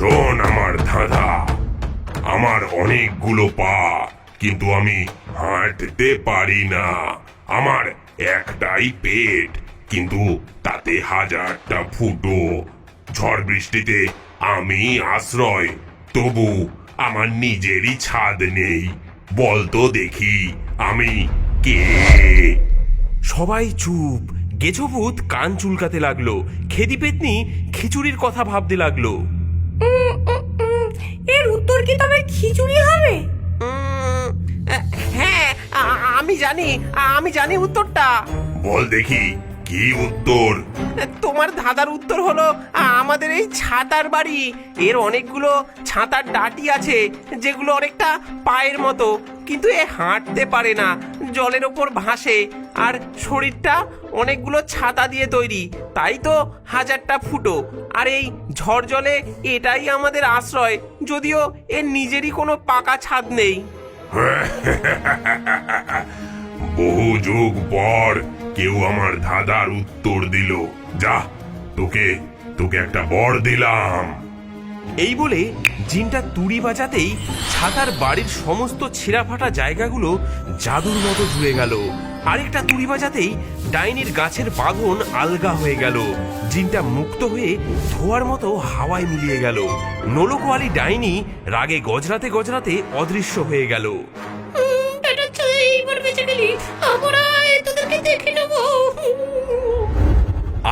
শোন আমার ধাঁধা। আমার অনেকগুলো পা, কিন্তু আমি হাঁটতে পারি না। আমার একটাই পেট, কিন্তু তাতে হাজারটা ফুটো। ঝড় বৃষ্টিতে আমি আশ্রয়, তবু আমার নিজেরই ছাদ নেই। বলতো দেখি আমি কে? সবাই চুপ। গেছোভূত কান চুলকাতে লাগল। খেদি পেতনি খিচুড়ির কথা ভাবতে লাগল। খিচুড়ি হবে? হ্যাঁ আমি জানি আমি জানি উত্তরটা। বল দেখি কি উত্তর? তোমার ধাঁধার উত্তর হলো আমাদের এই ছাতার বাড়ি। এর অনেকগুলো ছাতার ডাটি আছে, যেগুলো অনেকটা পায়ের মতো, কিন্তু এ হাঁটতে পারে না, জলের ওপর ভাসে, আর শরীরটা অনেকগুলো ছাতা দিয়ে তৈরি, তাই তো হাজারটা ফুটো। আর এই ঝড় জলে এটাই আমাদের আশ্রয়, যদিও এর নিজেরই কোনো পাকা ছাদ নেই। বহু যুগ পর কেউ আমার ধাঁধার উত্তর দিল। যা তোকে তোকে একটা বর দিলাম। এই বলে জিনটা তুড়ি বাজাতেই ছাতার বাড়ির সমস্ত ছেঁড়াফাটা জায়গাগুলো জাদুর মতো জুড়ে গেল। আরেকটা তুড়ি বাজাতেই ডাইনির গাছের বাঁধন আলগা হয়ে গেল। জিনটা মুক্ত হয়ে ধোয়ার মতো হাওয়ায় মিলিয়ে গেল। নোলকোয়ালি ডাইনি রাগে গজরাতে গজরাতে অদৃশ্য হয়ে গেল। এটা এইবার বেঁচে গেলি? আমরা তোদেরকে দেখে নেব।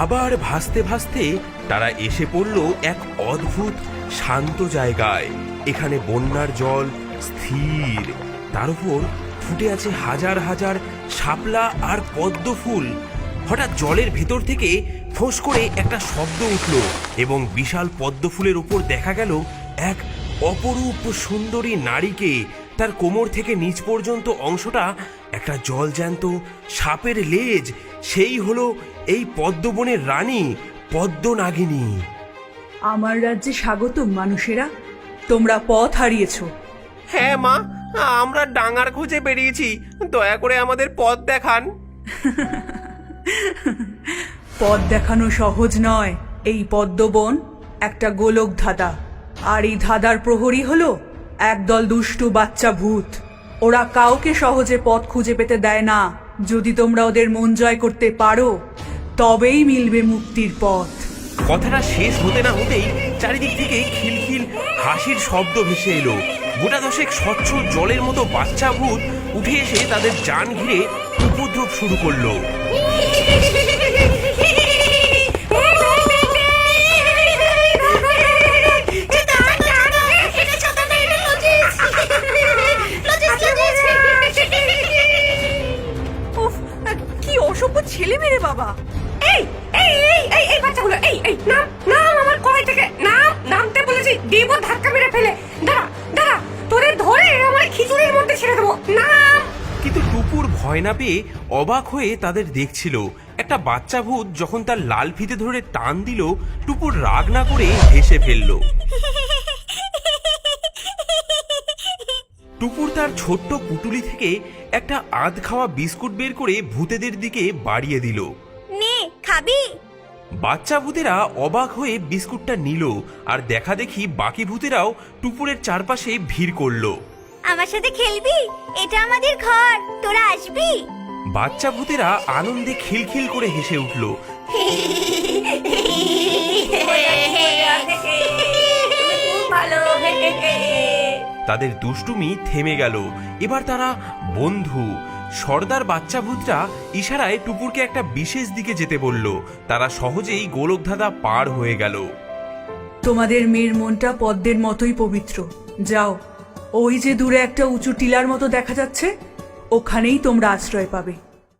আবার ভাসতে ভাসতে তারা এসে পড়ল এক অদ্ভুত শান্ত জায়গায়। এখানে বন্যার জল স্থির। তার উপর ফুটে আছে হাজার হাজার শাপলা আর পদ্ম ফুল। হঠাৎ জলের ভেতর থেকে ফোঁস করে একটা শব্দ উঠল এবং বিশাল পদ্ম ফুলের উপর দেখা গেল এক অপরূপ সুন্দরী নারীকে। তার কোমর থেকে নিচ পর্যন্ত অংশটা একটা জলজ্যান্ত সাপের লেজ। সেই হলো এই পদ্মবনের রানী পদ্ম নাগিনী আমার রাজ্যে স্বাগতম মানুষেরা। তোমরা পথ হারিয়েছো। হ্যাঁ মা আমরা ডাঙার খুঁজে বেরিয়েছি। দয়া করে আমাদের পথ দেখান। পথ দেখানো সহজ নয়। এই পদ্মবন একটা গোলক ধাঁধা। আর এই ধাঁধার প্রহরী হলো একদল দুষ্টু বাচ্চা ভূত। ওরা কাউকে সহজে পথ খুঁজে পেতে দেয় না। যদি তোমরা ওদের মন জয় করতে পারো তবেই মিলবে মুক্তির পথ। কথাটা শেষ হতে না হতেই চারিদিক থেকে খিলখিল হাসির শব্দ ভেসে এলো। গোটা দশেক স্বচ্ছ জলের মতো বাচ্চা ভূত উঠে এসে তাদের যান ঘিরে উপদ্রব শুরু করল। কি অসভ্য ছেলে মেরে বাবা। এই এই এই এই এই বাচ্চাগুলো, এই এই, নাম নাম আমার কয় থেকে? নাম, নামতে বলেছি, দেব ধাক্কা মেরে ফেলে। দাঁড়া দাঁড়া, তোদের ধরে আমার খিচুড়ির মধ্যে ছেড়ে দেবো। নাম। কিন্তু টুপুর ভয় না পেয়ে অবাক হয়ে তাদের দেখছিল। একটা বাচ্চা ভূত যখন তার লাল ফিতে ধরে টান দিল, টুপুর রাগ না করে হেসে ফেলল। টুপুর তার ছোট্ট পুটুলি থেকে একটা আধ খাওয়া বিস্কুট বের করে ভূতেদের দিকে বাড়িয়ে দিল। খাবি বাচ্চা ভূতেরা অবাক হয়ে বিস্কুটটা নিল আর দেখা দেখি বাকি ভূতেরাও টুপুরের চারপাশে ভিড় করল। আমার সাথে খেলবি? এটা আমাদের ঘর। তোরা আসবি? বাচ্চা ভূতেরা আনন্দে খিলখিল করে হেসে উঠল। তাদের দুষ্টুমি থেমে গেল। এবার তারা বন্ধু। সর্দার বাচ্চা ভূতরা ইশারায় টুপুরকে একটা বিশেষ দিকে যেতে বলল। তারা সহজেই গোলকধাঁধা পার হয়ে গেল। তোমাদের মেয়ের মনটা পদ্মের মতোই পবিত্র। যাও, ওই যে দূরে একটা উঁচু টিলার মতো দেখা যাচ্ছে, ওখানেই তোমরা আশ্রয় পাবে।